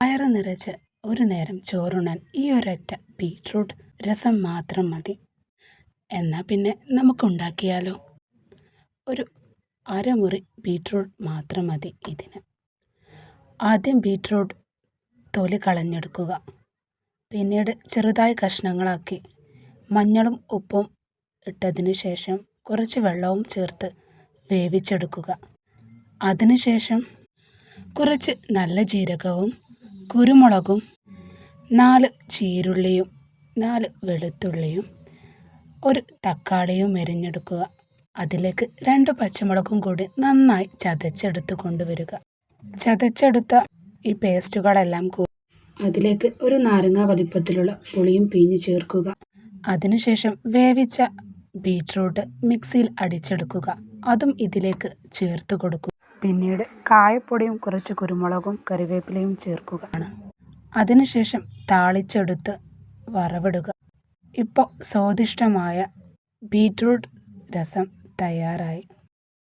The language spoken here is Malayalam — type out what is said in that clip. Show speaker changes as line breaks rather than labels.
വയറ് നിറച്ച് ഒരു നേരം ചോറുണ്ണാൻ ഈ ഒരൊറ്റ ബീറ്റ്റൂട്ട് രസം മാത്രം മതി. എന്നാൽ പിന്നെ നമുക്കുണ്ടാക്കിയാലോ ഒരു അരമുറി ബീറ്റ്റൂട്ട് മാത്രം മതി ഇതിന്. ആദ്യം ബീറ്റ്റൂട്ട് തൊലി കളഞ്ഞെടുക്കുക. പിന്നീട് ചെറുതായി കഷ്ണങ്ങളാക്കി മഞ്ഞളും ഉപ്പും ഇട്ടതിന് ശേഷം കുറച്ച് വെള്ളവും ചേർത്ത് വേവിച്ചെടുക്കുക. അതിനുശേഷം കുറച്ച് നല്ല ജീരകവും കുരുമുളകും നാല് ചീരുള്ളിയും നാല് വെളുത്തുള്ളിയും ഒരു തക്കാളിയും എരിഞ്ഞെടുക്കുക. അതിലേക്ക് രണ്ട് പച്ചമുളകും കൂടി നന്നായി ചതച്ചെടുത്ത് കൊണ്ടുവരിക. ചതച്ചെടുത്ത ഈ പേസ്റ്റുകളെല്ലാം കൂടി അതിലേക്ക് ഒരു നാരങ്ങ വലിപ്പത്തിലുള്ള പുളിയും പിഞ്ഞ് ചേർക്കുക. അതിനുശേഷം വേവിച്ച ബീറ്റ്റൂട്ട് മിക്സിയിൽ അടിച്ചെടുക്കുക. അതും ഇതിലേക്ക് ചേർത്ത് കൊടുക്കുക. പിന്നീട് കായപ്പൊടിയും കുറച്ച് കുരുമുളകും കറിവേപ്പിലയും ചേർക്കുകയാണ് അതിനുശേഷം താളിച്ചെടുത്ത് വറവിടുക. ഇപ്പോൾ സ്വാദിഷ്ടമായ ബീറ്റ്റൂട്ട് രസം തയ്യാറായി.